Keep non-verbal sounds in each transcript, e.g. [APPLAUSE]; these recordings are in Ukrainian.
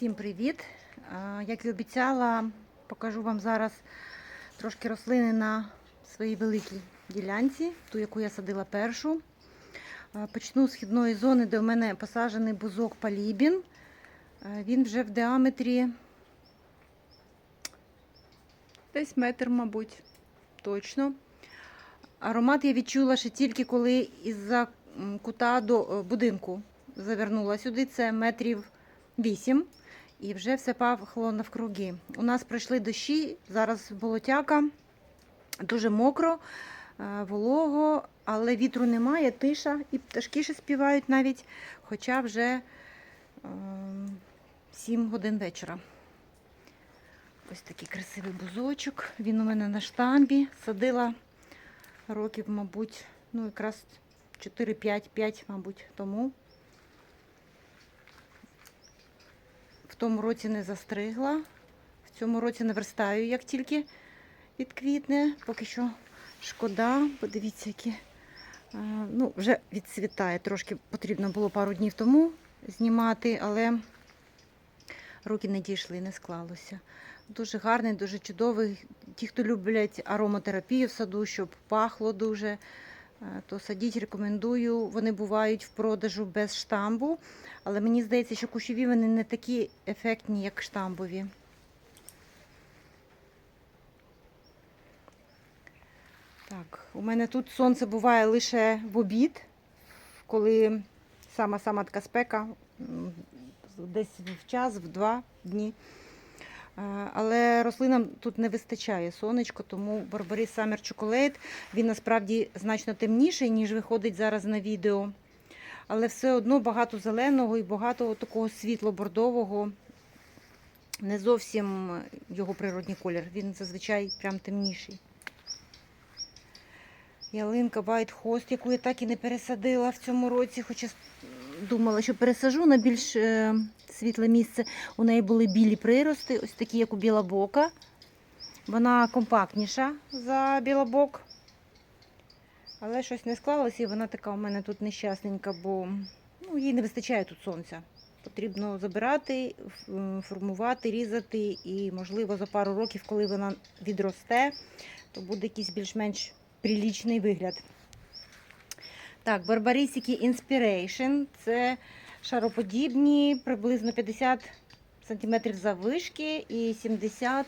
Всім привіт! Як і обіцяла, покажу вам зараз трошки рослини на своїй великій ділянці, ту, яку я садила першу. Почну з східної зони, де у мене посаджений бузок палібін. Він вже в діаметрі десь метр, мабуть, точно. Аромат я відчула ще тільки коли із-за кута до е, будинку завернула сюди. Це метрів 8. І вже все пахло навкруги. У нас пройшли дощі, зараз болотяка, дуже мокро, е, волого, але вітру немає, тиша, і пташки ще співають навіть, хоча вже 7 годин вечора. Ось такий красивий бузочок. Він у мене на штамбі. Садила років, мабуть, ну якраз 4-5-5, мабуть, тому. Тому році не застригла. В цьому році наверстаю, як тільки відквітне. Поки що шкода. Подивіться, які. Ну, вже відцвітає. Трошки потрібно було пару днів тому знімати, але руки не дійшли, не склалося. Дуже гарний, дуже чудовий. Ті, хто люблять ароматерапію в саду, щоб пахло дуже, е, то садіть, рекомендую. Вони бувають в продажу без штамбу, але мені здається, що кущові вони не такі ефектні, як штамбові. Так, у мене тут сонце буває лише в обід, коли сама-сама така спека, десь в час, в два дні. Е, Але рослинам тут не вистачає сонечко, тому Барбарис Summer Chocolate, він насправді значно темніший, ніж виходить зараз на відео. Але все одно багато зеленого і багато такого світло-бордового. Не зовсім його природний колір. Він зазвичай прям темніший. Ялинка White Host, яку я так і не пересадила в цьому році, хоча думала, що пересажу на більш е, світле місце. У неї були білі прирости, ось такі, як у білобока. Вона компактніша за білобок. Але щось не склалося, і вона така у мене тут нещасненька, бо ну, їй не вистачає тут сонця. Потрібно забирати, формувати, різати, і, можливо, за пару років, коли вона відросте, то буде якийсь більш-менш прилічний вигляд. Так, Барбарисики Inspiration. Це шароподібні, приблизно 50 см заввишки і 70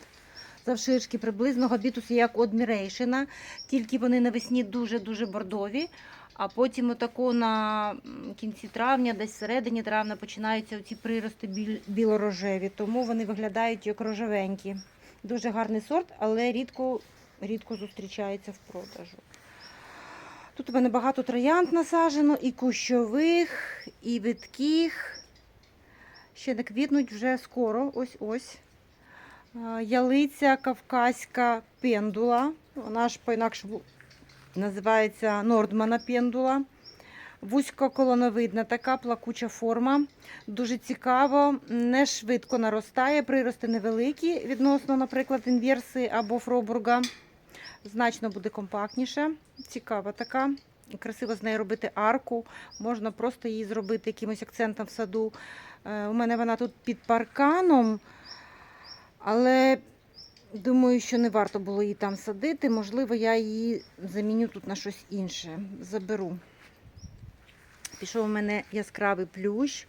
завширшки, приблизно габітуси, як Admiration. Тільки вони навесні дуже-дуже бордові. А потім отако на кінці травня, десь всередині травня починаються ці прирости білорожеві, тому вони виглядають як рожевенькі. Дуже гарний сорт, але рідко, рідко зустрічається в продажу. Тут у мене багато троянд насаджено, і кущових, і видких. Ще не квітнуть вже скоро. Ось ось. Ялиця кавказька пендула. Вона ж по-інакшому називається Нордмана пендула. Вузькоколоновидна така плакуча форма. Дуже цікаво, не швидко наростає, прирости невеликі відносно, наприклад, інверси або фробурга. Значно буде компактніше. Цікава така. Красиво з нею робити арку. Можна просто її зробити якимось акцентом в саду. Е, У мене вона тут під парканом, але думаю, що не варто було її там садити. Можливо, я її заміню тут на щось інше. Заберу. Пішов у мене яскравий плющ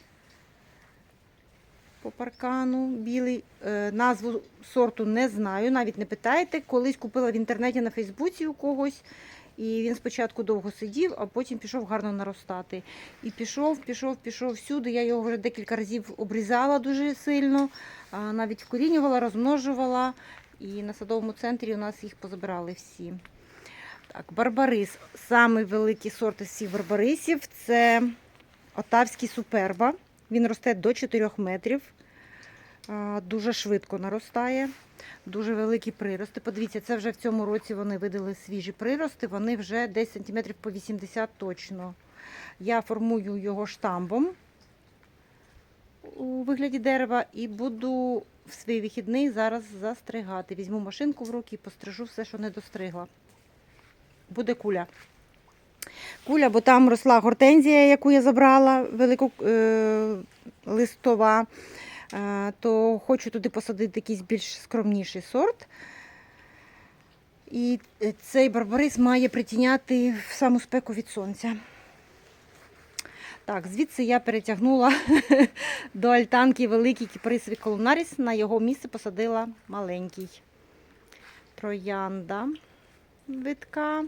по паркану білий. Е, назву сорту не знаю, навіть не питайте. Колись купила в інтернеті на Фейсбуці у когось. І він спочатку довго сидів, а потім пішов гарно наростати. І пішов, пішов, пішов всюди. Я його вже декілька разів обрізала дуже сильно, навіть вкорінювала, розмножувала. І на садовому центрі у нас їх позабирали всі. Так, барбарис. Самий великий сорт із всіх барбарисів це Отавський суперба. Він росте до 4 метрів. Дуже швидко наростає. Дуже великі прирости. Подивіться, це вже в цьому році вони видали свіжі прирости. Вони вже десь сантиметрів по 80 точно. Я формую його штамбом у вигляді дерева і буду в свій вихідний зараз застригати. Візьму машинку в руки і пострижу все, що не достригла. Буде куля. Куля, бо там росла гортензія, яку я забрала, е, листова. Е, то хочу туди посадити якийсь більш скромніший сорт. І цей барбарис має притіняти в саму спеку від сонця. Так, звідси я перетягнула [LAUGHS] до альтанки великий кіприс колунаріс. На його місце посадила маленький. Троянда витка.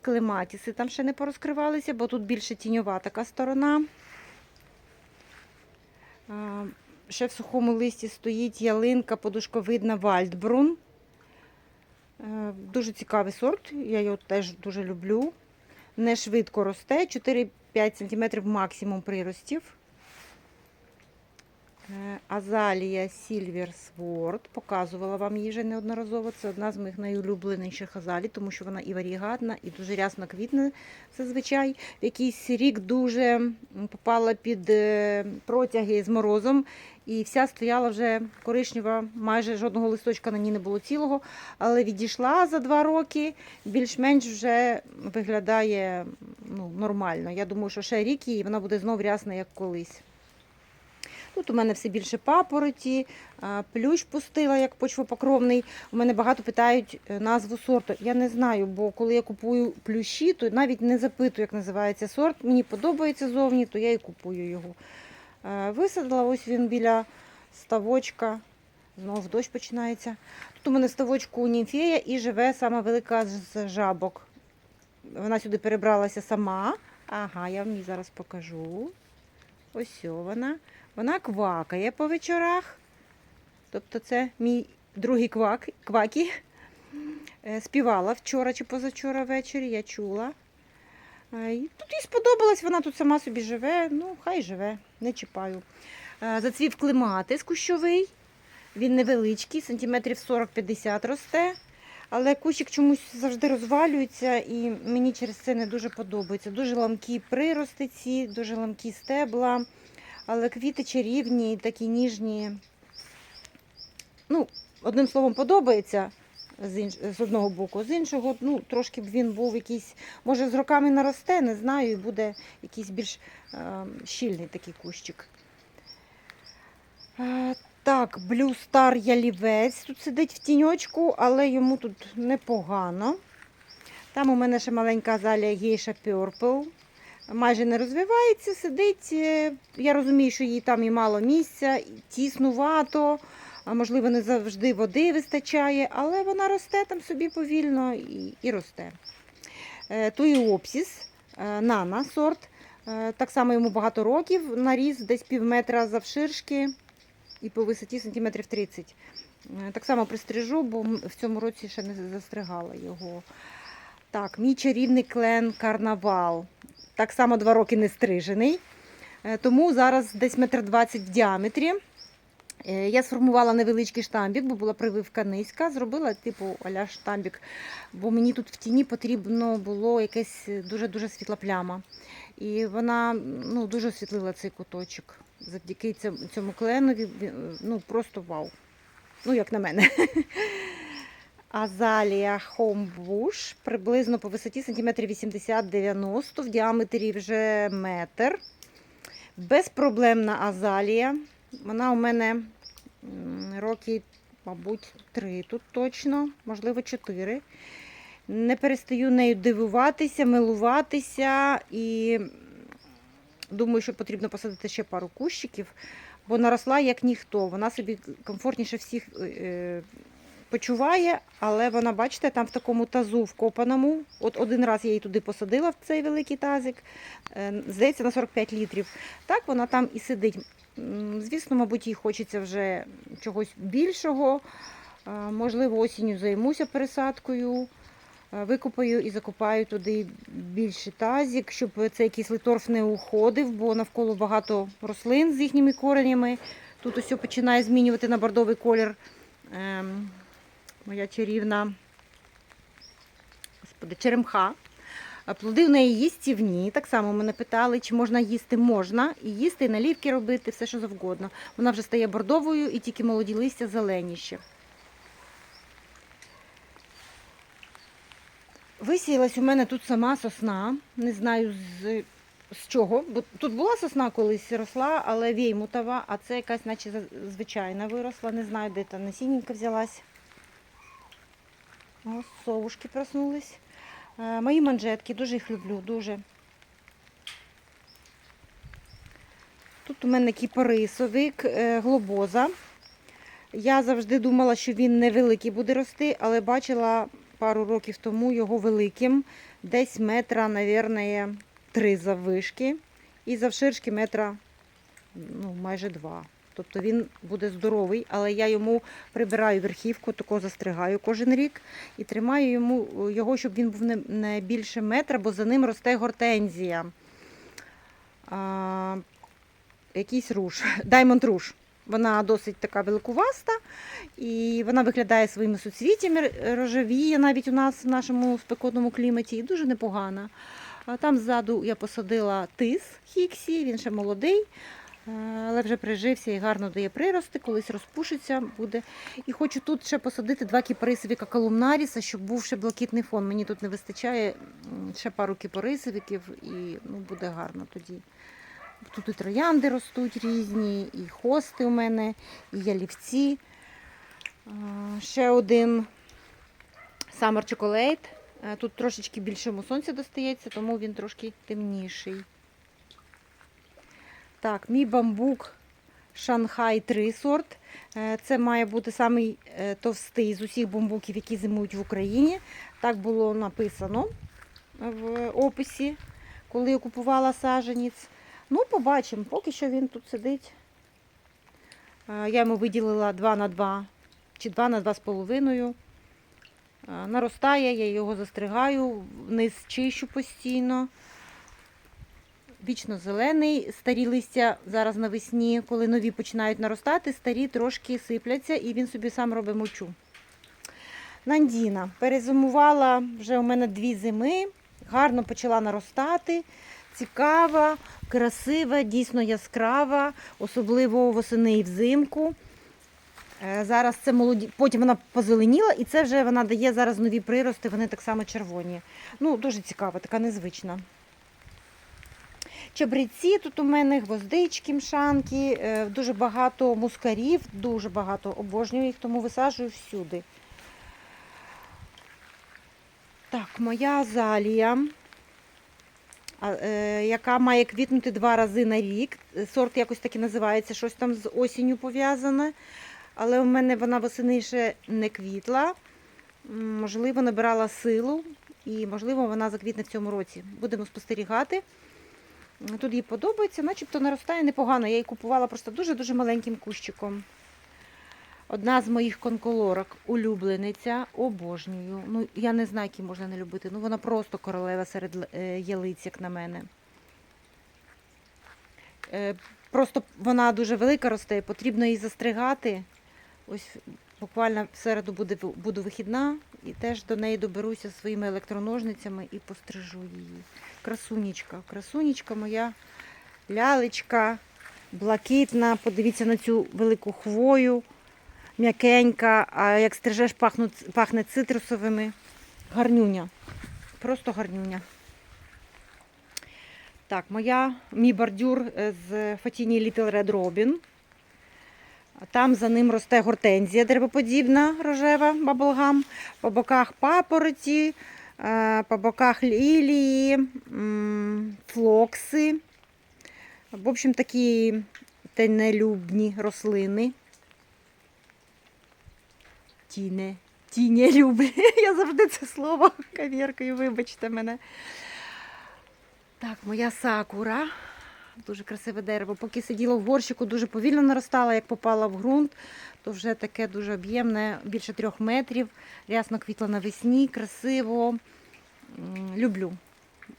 Клематіси там ще не порозкривалися, бо тут більше тіньова така сторона. Ще в сухому листі стоїть ялинка подушковидна Вальдбрун. Е, Дуже цікавий сорт, я його теж дуже люблю. Не швидко росте, 4-5 см максимум приростів. Е, Азалія Silver Sword. Показувала вам її вже неодноразово. Це одна з моїх найулюбленіших азалій, тому що вона і варігатна, і дуже рясно квітне зазвичай. В якийсь рік дуже попала під е, протяги з морозом. І вся стояла вже коричнева, майже жодного листочка на ній не було цілого, але відійшла за два роки, більш-менш вже виглядає ну, нормально. Я думаю, що ще рік і вона буде знов рясна, як колись. Тут у мене все більше папороті, плющ пустила як почвопокровний. У мене багато питають е, назву сорту. Я не знаю, бо коли я купую плющі, то навіть не запитую, як називається сорт. Мені подобається зовні, то я і купую його. Е, Висадила, ось він біля ставочка. Знову дощ починається. Тут у мене ставочку німфея і живе сама велика з жабок. Вона сюди перебралася сама. Ага, я вам її зараз покажу. Ось вона. Вона квакає по вечорах. Тобто це мій другий квак, квакі. Е, Співала вчора чи позавчора ввечері, я чула. Е, Тут їй сподобалось, вона тут сама собі живе. Ну, хай живе, не чіпаю. Е, Зацвів клематис кущовий. Він невеличкий, сантиметрів 40-50 росте. Але кущик чомусь завжди розвалюється і мені через це не дуже подобається. Дуже ламкі прирости ці, дуже ламкі стебла. Але квіти чарівні, такі ніжні. Ну, одним словом, подобається з, інш... з одного боку, з іншого, ну, трошки б він був якийсь, може, з роками наросте, не знаю, і буде якийсь більш е, щільний такий кущик. Е, так, Blue Star ялівець тут сидить в тіньочку, але йому тут непогано. Там у мене ще маленька азалія гейша Purple. Майже не розвивається, сидить. Е, Я розумію, що їй там і мало місця, і тіснувато, можливо, не завжди води вистачає, але вона росте там собі повільно і, і росте. Е, Туїопсіс, е, нана сорт. Так само йому багато років, наріс десь пів метра завширшки і по висоті сантиметрів 30. Е, Так само пристрижу, бо в цьому році ще не застригала його. Так, мій чарівний клен карнавал. Так само два роки не стрижений. Е, Тому зараз десь метр двадцять в діаметрі. Е, Я сформувала невеличкий штамбік, бо була прививка низька. Зробила типу аля штамбік, бо мені тут в тіні потрібно було якась дуже-дуже світла пляма. І вона ну, дуже освітлила цей куточок. Завдяки цьому, кленові, ну просто вау. Ну, як на мене. [LAUGHS] Азалія Homebush приблизно по висоті сантиметрів 80-90, в діаметрі вже метр. Безпроблемна азалія. Вона у мене роки, мабуть, три тут точно, можливо, чотири. Не перестаю нею дивуватися, милуватися і думаю, що потрібно посадити ще пару кущиків, бо наросла як ніхто. Вона собі комфортніше всіх почуває, але вона, бачите, там в такому тазу вкопаному. От один раз я її туди посадила в цей великий тазик, е, здається, на 45 літрів. Так вона там і сидить. Звісно, мабуть, їй хочеться вже чогось більшого. Е, Можливо, осінню займуся пересадкою. Е, Викопаю і закопаю туди більший тазик, щоб цей кислий торф не уходив, бо навколо багато рослин з їхніми коренями. Тут ось починає змінювати на бордовий колір. Моя чарівна господи, черемха. Плоди в неї їстівні. Так само мене питали, чи можна їсти. Можна. І їсти, і налівки робити, все що завгодно. Вона вже стає бордовою і тільки молоді листя зеленіші. Висіялась у мене тут сама сосна. Не знаю, з з чого? Бо тут була сосна колись росла, але веймутова, а це якась, наче звичайна виросла. Не знаю, де та насінненька взялась. О, совушки проснулись. Е, Мої манжетки, дуже їх люблю, дуже. Тут у мене кіпарисовик, е, глобоза. Я завжди думала, що він невеликий буде рости, але бачила пару років тому його великим. Десь метра, мабуть, три заввишки. І завширшки метра ну, майже два. Тобто він буде здоровий, але я йому прибираю верхівку, тако застригаю кожен рік і тримаю йому е, його, щоб він був не, більше метра, бо за ним росте гортензія. А, якийсь руш, Diamond руш. Вона досить така великуваста, і вона виглядає своїми суцвіттями, р- рожевіє навіть у нас в нашому спекотному кліматі, і дуже непогана. Там ззаду я посадила тис Хіксі, він ще молодий, але вже прижився і гарно дає прирости, колись розпушиться буде. І хочу тут ще посадити два кіпарисовіка колумнаріса, щоб був ще блакитний фон. Мені тут не вистачає ще пару кіпарисовиків і ну, буде гарно тоді. Тут і троянди ростуть різні, і хости у мене, і ялівці. Ще один Summer Chocolate. Е, Тут трошечки більшому сонця достається, тому він трошки темніший. Так, мій бамбук Шанхай 3 сорт. Е, Це має бути самий е, товстий з усіх бамбуків, які зимують в Україні. Так було написано в описі, коли я купувала саджанець. Ну, побачимо, поки що він тут сидить. Е, Я йому виділила 2 на 2 чи 2 на 2,5. Е, Наростає, я його застригаю, вниз чищу постійно. Вічно зелений, старі листя зараз навесні, коли нові починають наростати, старі трошки сипляться і він собі сам робить мочу. Нандіна перезимувала вже у мене дві зими, гарно почала наростати, цікава, красива, дійсно яскрава, особливо восени і взимку. Е, Зараз це молоді, потім вона позеленіла, і це вже вона дає зараз нові прирости, вони так само червоні. Ну, дуже цікава, така незвична. Чабриці тут у мене, гвоздички, мшанки, е, дуже багато мускарів, дуже багато обожнюю їх, тому висаджую всюди. Так, моя азалія, е, яка має квітнути два рази на рік. Сорт якось таки називається, щось там з осінню пов'язане. Але у мене вона восени ще не квітла. Можливо, набирала силу і, можливо, вона заквітне в цьому році. Будемо спостерігати. Тут їй подобається, начебто наростає непогано. Я її купувала просто дуже-дуже маленьким кущиком. Одна з моїх конколорок, улюблениця, обожнюю. Ну, я не знаю, які можна не любити. Ну, вона просто королева серед е, ялиць, як на мене. Е, Просто вона дуже велика росте, потрібно її застригати. Ось буквально в середу буде, буду вихідна і теж до неї доберуся своїми електроножницями і пострижу її. Красунечка, красунечка моя лялечка, блакитна. Подивіться на цю велику хвою, м'якенька, а як стрижеш, пахнуть, пахне цитрусовими. Гарнюня. Просто гарнюня. Так, моя, мій бордюр е, з Фатіні Little Red Robin. А Там за ним росте гортензія деревоподібна, рожева баблгам. По боках папороті, е, по боках лілії, флокси. В общем, такі тенелюбні рослини. Тіне. Тінелюбні. [LAUGHS] Я завжди це слово [LAUGHS] кавіркою, вибачте мене. Так, моя сакура. Дуже красиве дерево. Поки сиділа в горщику, дуже повільно наростала, як попала в ґрунт, то вже таке дуже об'ємне, більше трьох метрів. Рясно квітла навесні, красиво. Люблю.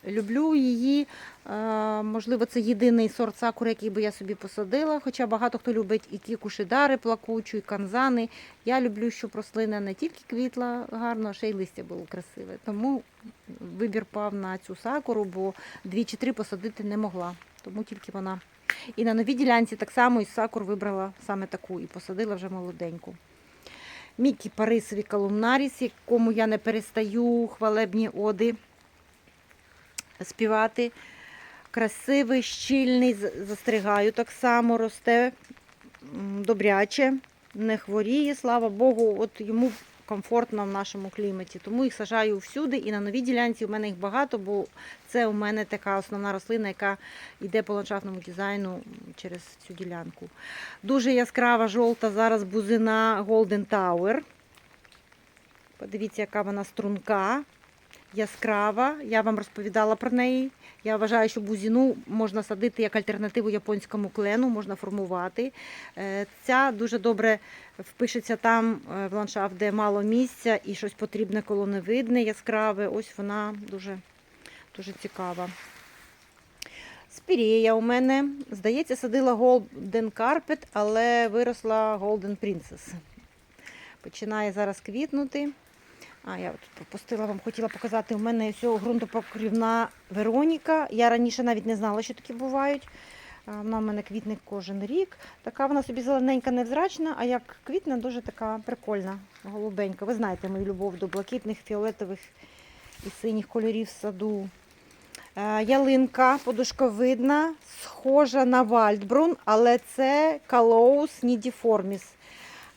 Люблю її. Е, Можливо, це єдиний сорт сакури, який би я собі посадила. Хоча багато хто любить і ті кушидари плакучі, і канзани. Я люблю, щоб рослина не тільки квітла гарно, а ще й листя було красиве. Тому вибір пав на цю сакуру, бо дві чи три посадити не могла. Тому тільки вона. І на новій ділянці так само із сакур вибрала саме таку і посадила вже молоденьку. Мікі Парисові колумнаріс, якому я не перестаю хвалебні оди співати. красивий, щільний, застригаю так само, росте добряче, не хворіє, слава Богу, от йому комфортно в нашому кліматі. Тому їх сажаю всюди і на новій ділянці у мене їх багато, бо це у мене така основна рослина, яка йде по ландшафтному дизайну через цю ділянку. Дуже яскрава жовта зараз бузина Golden Tower. Подивіться, яка вона струнка, яскрава. Я вам розповідала про неї. Я вважаю, що бузіну можна садити як альтернативу японському клену, можна формувати. Е, Ця дуже добре впишеться там е, в ландшафт, де мало місця і щось потрібне колоневидне, яскраве. Ось вона дуже, дуже цікава. Спірія у мене, здається, садила Golden Carpet, але виросла Golden Princess. Починає зараз квітнути. А, я тут пропустила, вам хотіла показати. У мене всього ґрунтопокрівна Вероніка. Я раніше навіть не знала, що такі бувають. Вона в мене квітне кожен рік. Така вона собі зелененька, невзрачна, а як квітне, дуже така прикольна, голубенька. Ви знаєте мою любов до блакитних, фіолетових і синіх кольорів саду. Е, Ялинка подушковидна, схожа на Вальдбрун, але це Калоус нідіформіс.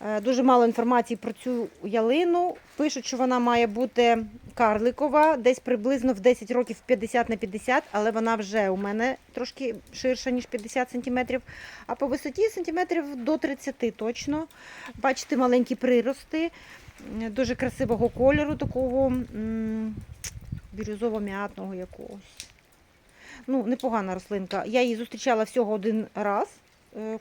Е, Дуже мало інформації про цю ялину. Пишуть, що вона має бути карликова, десь приблизно в 10 років 50 на 50, але вона вже у мене трошки ширша, ніж 50 см, а по висоті сантиметрів до 30 точно. Бачите, маленькі прирости, дуже красивого кольору, такого бірюзово-м'ятного якогось. Ну, непогана рослинка. Я її зустрічала всього один раз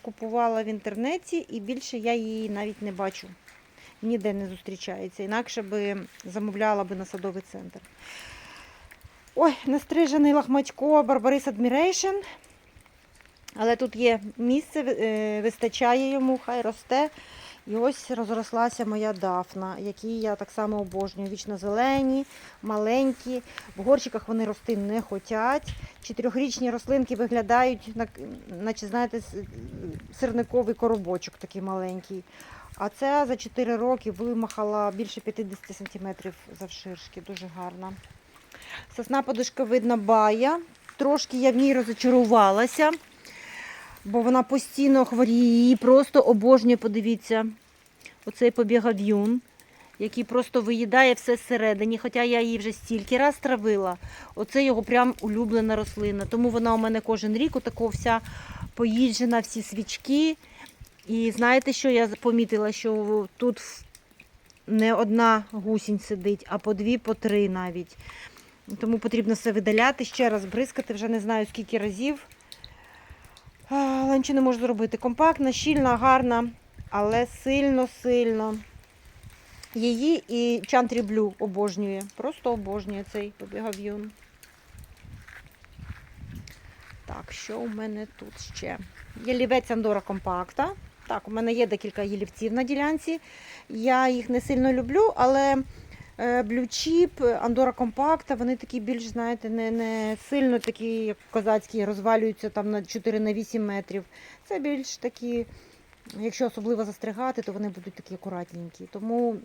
купувала в інтернеті і більше я її навіть не бачу. Ніде не зустрічається. Інакше би замовляла би на садовий центр. Ой, настрижений лахматько Барбарис Admiration. Але тут є місце, е, вистачає йому, хай росте. І ось розрослася моя дафна, які я так само обожнюю. Вічно зелені, маленькі. В горщиках вони рости не хочуть. Чотирьохрічні рослинки виглядають, на- наче, знаєте, сирниковий коробочок такий маленький. А ця за 4 роки вимахала більше 50 см завширшки. Дуже гарна. Сосна подушковидна бая. Трошки я в ній розочарувалася, бо вона постійно хворіє. Її просто обожнює, подивіться. Оцей побігав'юн, який просто виїдає все всередині. Хоча я її вже стільки раз травила. Оце його прям улюблена рослина. Тому вона у мене кожен рік отако вся поїджена, всі свічки. І знаєте, що я помітила, що тут не одна гусінь сидить, а по дві, по три навіть. Тому потрібно все видаляти, ще раз бризкати, вже не знаю скільки разів. Не можу зробити. Компактна, щільна, гарна, але сильно-сильно. Її і Чантрі Блю обожнює. Просто обожнює цей побігав'юн. Так, що у мене тут ще? Ялівець Андора компакта. Так, у мене є декілька ялівців на ділянці. Я їх не сильно люблю, але блючіп, Андора компакта, вони такі більш, знаєте, не, не сильно такі, як козацькі, розвалюються там на 4 на 8 метрів. Це більш такі, якщо особливо застригати, то вони будуть такі акуратненькі. Тому м,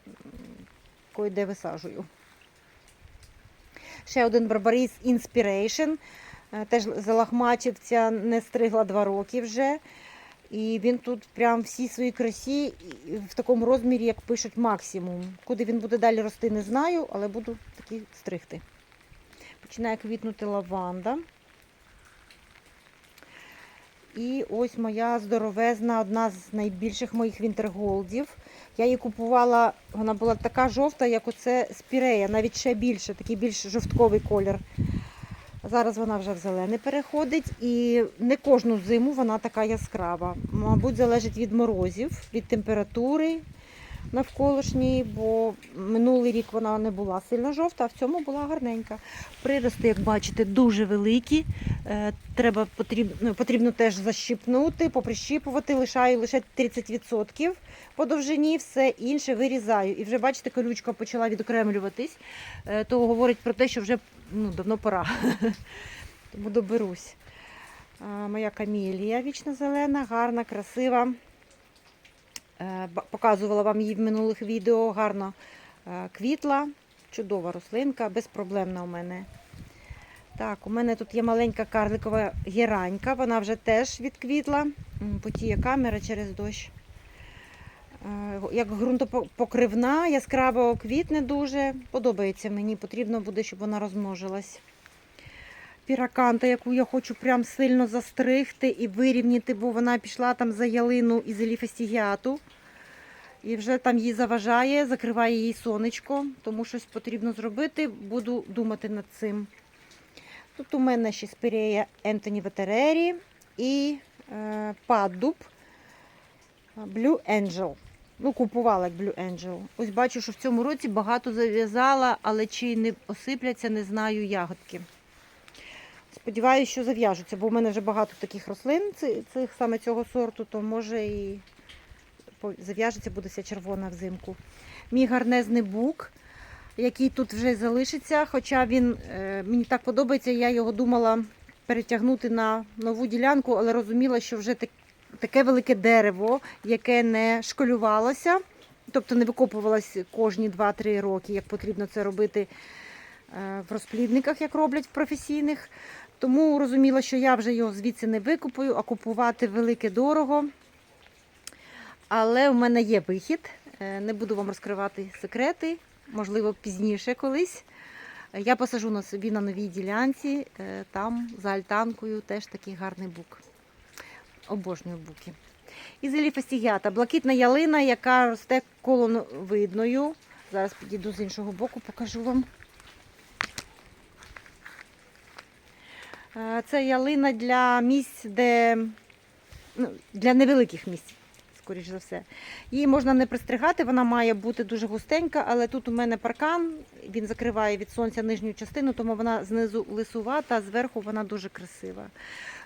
кое-де висаджую. Ще один Barbaris Inspiration. Е, Теж залахмачивця, не стригла 2 роки вже. І він тут прям всі свої красі в такому розмірі, як пишуть, максимум. Куди він буде далі рости, не знаю, але буду такі стригти. Починає квітнути лаванда. І ось моя здоровезна, одна з найбільших моїх вінтерголдів. Я її купувала, вона була така жовта, як оце спірея, навіть ще більше, такий більш жовтковий колір. Зараз вона вже в зелений переходить і не кожну зиму вона така яскрава. Мабуть, залежить від морозів, від температури навколишньої, бо минулий рік вона не була сильно жовта, а в цьому була гарненька. Прирости, як бачите, дуже великі. Е, Треба потрібно, потрібно теж защипнути, поприщіпувати, лишаю лише 30% по довжині, все інше вирізаю. І вже бачите, колючка почала відокремлюватись, Е, то говорить про те, що вже ну, давно пора. [LAUGHS] Тому доберусь. Моя камелія вічно зелена, гарна, красива. Е, Показувала вам її в минулих відео. Гарно е, квітла, чудова рослинка, безпроблемна у мене. Так, у мене тут є маленька карликова геранька, вона вже теж відквітла. Потіє камера через дощ. Е, Як ґрунтопокривна, яскраво квітне дуже. Подобається мені, потрібно буде, щоб вона розмножилась. Піраканта, яку я хочу прям сильно застригти і вирівняти, бо вона пішла там за ялину із еліфастігіату. І вже там їй заважає, закриває їй сонечко, тому щось потрібно зробити. Буду думати над цим. Тут у мене ще спірея Ентоні Ветерері і е, паддуб Blue Angel. Ну, купувала як Blue Angel. Ось бачу, що в цьому році багато зав'язала, але чи не осипляться, не знаю ягодки. Сподіваюся, що зав'яжуться, бо в мене вже багато таких рослин, цих саме цього сорту, то може і зав'яжеться, буде вся червона взимку. Мій гарнезний бук, який тут вже залишиться, хоча він е, мені так подобається, я його думала перетягнути на нову ділянку, але розуміла, що вже таке велике дерево, яке не школювалося, тобто не викопувалось кожні 2-3 роки, як потрібно це робити е, в розплідниках, як роблять в професійних. Тому розуміла, що я вже його звідси не викупую, а купувати велике дорого. Але в мене є вихід. Е, Не буду вам розкривати секрети, можливо, пізніше колись. Я посажу на собі на новій ділянці, е, там за альтанкою теж такий гарний бук. Обожнюю буки. Із еліфастігіата, блакитна ялина, яка росте колоновидною. Зараз підійду з іншого боку, покажу вам. Е, Це ялина для місць, де ну, для невеликих місць, скоріш за все. Її можна не пристригати, вона має бути дуже густенька, але тут у мене паркан, він закриває від сонця нижню частину, тому вона знизу лисувата, а зверху вона дуже красива.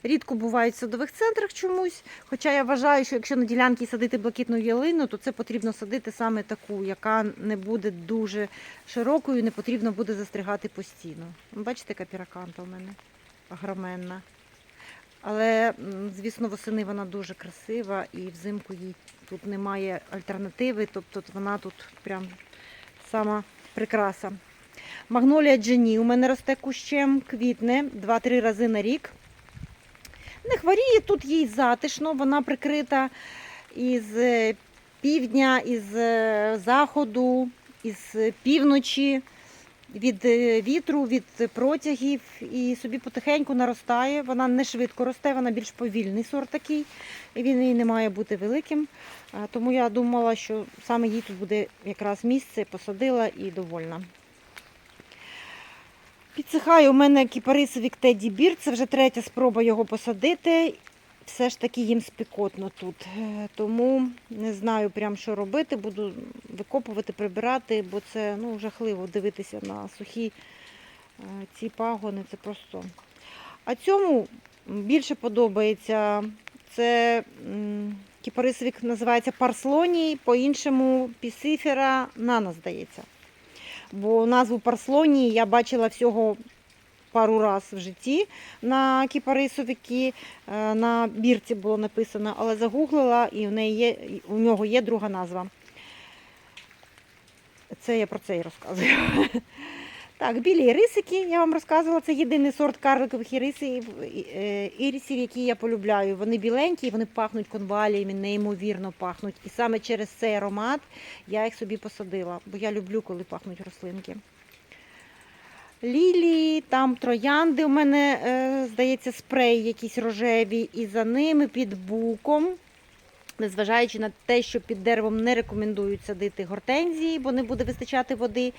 Рідко бувають в садових центрах чомусь. Хоча я вважаю, що якщо на ділянці садити блакитну ялину, то це потрібно садити саме таку, яка не буде дуже широкою, не потрібно буде застригати постійно. Бачите, яка піраканта у мене огроменна. Але, звісно, восени вона дуже красива і взимку їй тут немає альтернативи, тобто вона тут прям сама прикраса. Магнолія Джені у мене росте кущем, квітне 2-3 рази на рік. Не хворіє, тут їй затишно, вона прикрита із е, півдня, із е, заходу, із півночі, від е, вітру, від протягів і собі потихеньку наростає. Вона не швидко росте, вона більш повільний сорт такий, і він і не має бути великим. Тому я думала, що саме їй тут буде якраз місце, посадила і довольна. Підсихає у мене кіпарисовик Теді Бір, це вже третя спроба його посадити. Все ж таки їм спекотно тут. Е, Тому не знаю прям що робити. Буду викопувати, прибирати, бо це ну, жахливо дивитися на сухі е, ці пагони. Це просто. А цьому більше подобається. Це м, кіпарисовик називається парслоній, по-іншому пісифера нана, здається. Бо назву парслонії я бачила всього пару раз в житті на кіпарисовики. Е, На бірці було написано, але загуглила і в неї є, у нього є друга назва. Це я про це і розказую. [LAUGHS] Так, білі ірисики, я вам розказувала, це єдиний сорт карликових ірисів, е, ірисів, які я полюбляю. Вони біленькі, вони пахнуть конваліями, неймовірно пахнуть. І саме через цей аромат я їх собі посадила, бо я люблю, коли пахнуть рослинки. Лілії, там троянди у мене, е, здається, спрей якісь рожеві, і за ними під буком, незважаючи на те, що під деревом не рекомендують садити гортензії, бо не буде вистачати води.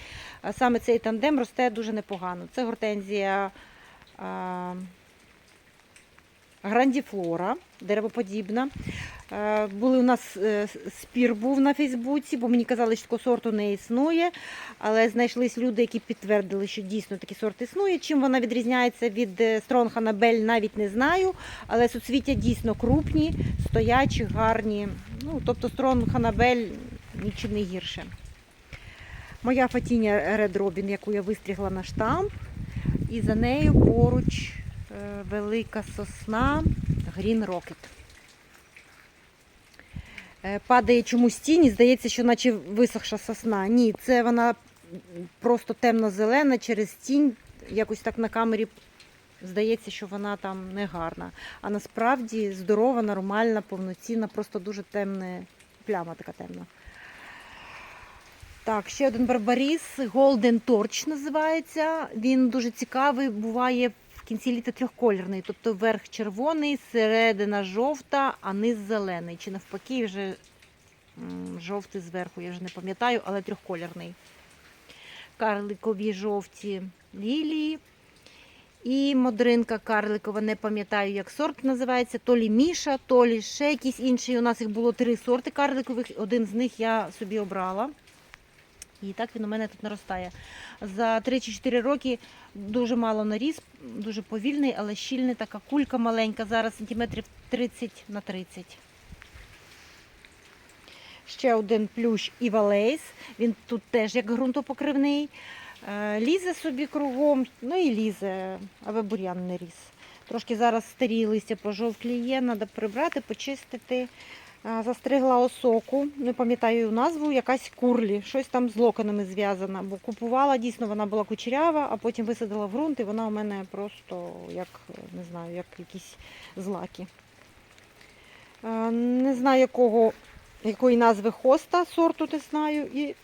Саме цей тандем росте дуже непогано. Це гортензія грандіфлора, деревоподібна. Е, Були у нас е, спір був на Фейсбуці, бо мені казали, що такого сорту не існує. Але знайшлись люди, які підтвердили, що дійсно такий сорт існує. Чим вона відрізняється від е, Стронг навіть не знаю. Але суцвіття дійсно крупні, стоячі, гарні. Ну, тобто Стронг Анабель нічим не гірше. Моя фатіня Red Robin, яку я вистрігла на штамп. І за нею поруч велика сосна Green Rocket. Е, Падає чомусь тінь і здається, що наче висохша сосна. Ні, це вона просто темно-зелена через тінь. Якось так на камері здається, що вона там не гарна. А насправді здорова, нормальна, повноцінна, просто дуже темна пляма така темна. Так, ще один барбаріс, Golden Torch називається. Він дуже цікавий, буває в кінці літа трьохкольорний, тобто верх червоний, середина жовта, а низ зелений. Чи навпаки, вже жовтий зверху, я вже не пам'ятаю, але трьохкольорний. Карликові жовті лілії. І модринка карликова, не пам'ятаю, як сорт називається. То лі Міша, то лі ще якийсь інший. У нас їх було три сорти карликових. Один з них я собі обрала. І так він у мене тут наростає. За 3-4 роки дуже мало наріс, дуже повільний, але щільний, така кулька маленька, зараз сантиметрів 30 на 30. Ще один плющ Івалейс. Він тут теж як ґрунтопокривний. Е, Лізе собі кругом, ну і лізе, аби бур'ян не ріс. Трошки зараз старі листя пожовкліє, треба прибрати, почистити. Застригла осоку, не пам'ятаю назву, якась курлі, щось там з локонами зв'язана, бо купувала, дійсно вона була кучерява, а потім висадила в ґрунт і вона у мене просто як не знаю, як якісь злаки. Не знаю, якого, якої назви хоста сорту не знаю, і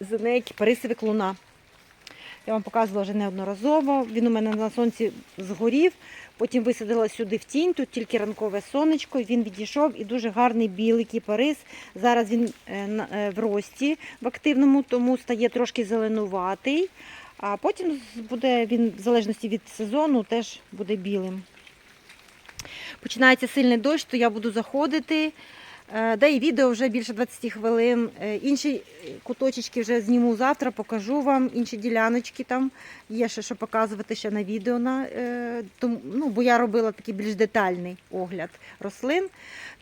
з неї кіпарисовик луна. Я вам показувала вже неодноразово. Він у мене на сонці згорів. Потім висадила сюди в тінь, тут тільки ранкове сонечко, він відійшов і дуже гарний білий кіпарис. Зараз він е, е, в рості в активному, тому стає трошки зеленуватий. А потім буде він, в залежності від сезону, теж буде білим. Починається сильний дощ, то я буду заходити. Е, Да і відео вже більше 20 хвилин. Е, Інші куточечки вже зніму завтра, покажу вам. Інші діляночки там є ще що показувати ще на відео. На, е, ну, бо я робила такий більш детальний огляд рослин.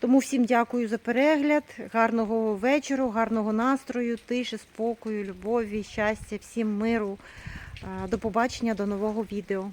Тому всім дякую за перегляд. Гарного вечора, гарного настрою, тиші, спокою, любові, щастя, всім миру. До побачення, до нового відео.